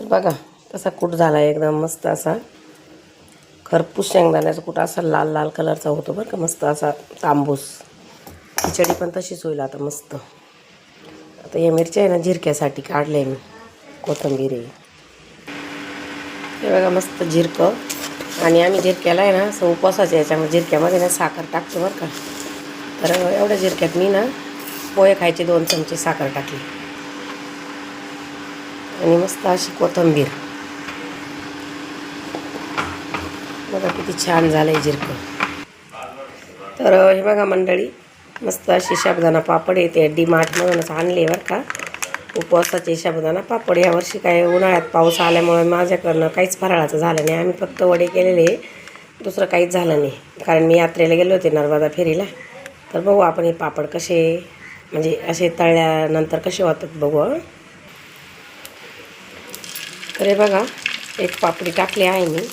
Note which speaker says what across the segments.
Speaker 1: तर बघा तसा कूट झाला एकदम मस्त असा. खरपूस शेंगदाण्याचा कूट असा लाल लाल कलरचा होतो बरं का मस्त असा तांबूस. खिचडी पण तशीच होईल आता मस्त. आता या मिरच्या आहे ना झिरक्यासाठी काढले मी कोथंबीर आहे. हे बघा मस्त झिरकं आणि आम्ही झिरक्याला आहे ना असं उपवासाच्या याच्यामध्ये झिरक्यामध्ये ना साखर टाकतो बरं का. तर एवढ्या झिरक्यात मी ना पोहे खायचे दोन चमचे साखर टाकली. आणि मस्त अशी कोथिंबीर. बघा किती छान झालं आहे जिरकं. तर हे बघा मंडळी मस्त अशी शाबदाना पापड येते डी मार्टमधूनच आणले बरं का. उपवासाचे शाबदाना पापड यावर्षी काय उन्हाळ्यात पाऊस आल्यामुळे माझ्याकडनं काहीच फराळाचं झालं नाही. आम्ही फक्त वडे केलेले दुसरं काहीच झालं नाही. कारण मी यात्रेला गेले होते नर्मदा फेरीला. तर बघू आपण हे पापड कसे म्हणजे असे तळल्यानंतर कसे होतात बघू तर हे बघा एक पापडी टाकली आहे मी.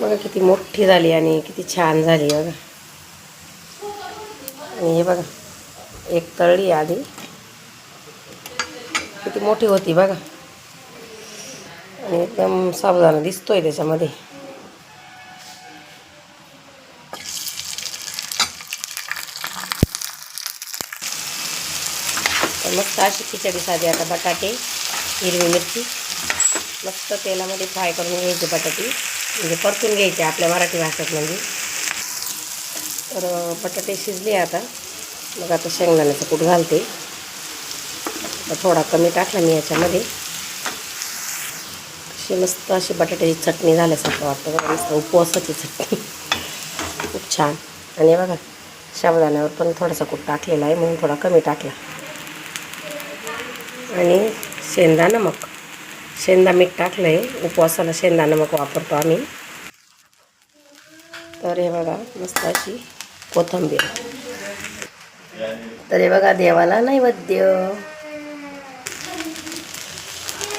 Speaker 1: बघा किती मोठी झाली आणि किती छान झाली बघा. आणि हे बघा एक तळली आधी. किती मोठी होती बघा. आणि एकदम साबुदाणा दिसतोय त्याच्यामध्ये. तर मस्त अशी खिचडी साधी आता बटाटे हिरवी मिरची मस्त तेलामध्ये फ्राय करून घ्यायचे बटाटे. म्हणजे परतून घ्यायचे आपल्या मराठी भाषेत म्हणजे. तर बटाटे शिजले आता. मग आता शेंगदाण्याचं कूट घालते. थोडा कमी टाकला मी याच्यामध्ये. अशी मस्त अशी बटाट्याची चटणी झाल्यासारखं वाटतं बघा मस्त उपवासाची चटणी. खूप छान. आणि बघा शाबदाण्यावर पण थोडासा कूट टाकलेला आहे म्हणून थोडा कमी टाकला. आणि शेंदा नमक. शेंदा मीठ टाकलं आहे उपवासाला शेंदा नमक वापरतो आम्ही. तर हे बघा मस्त अशी कोथंबीर. तर हे बघा देवाला नैवेद्य.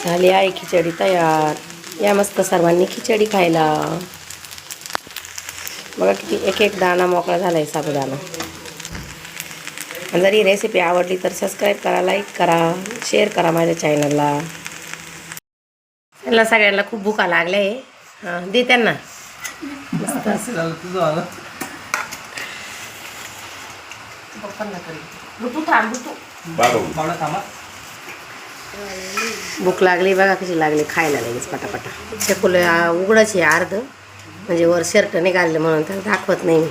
Speaker 1: झाली आहे खिचडी तयार. या मस्त सर्वांनी खिचडी खायला. बघा किती एक एक दाणा मोकळा झाला आहे साबुदाणा. आणि जर ही रेसिपी आवडली तर सबस्क्राईब करा लाईक करा शेअर करा माझ्या चॅनलला त्यांना सगळ्यांना खूप भुका लागल्या आहे. हां दे त्यांना. भूक लागली बघा कशी लागली खायला लगेच पटापटा. शेकुल उघडच आहे अर्ध. म्हणजे वर शर्ट निघाले म्हणून तर दाखवत नाही मी.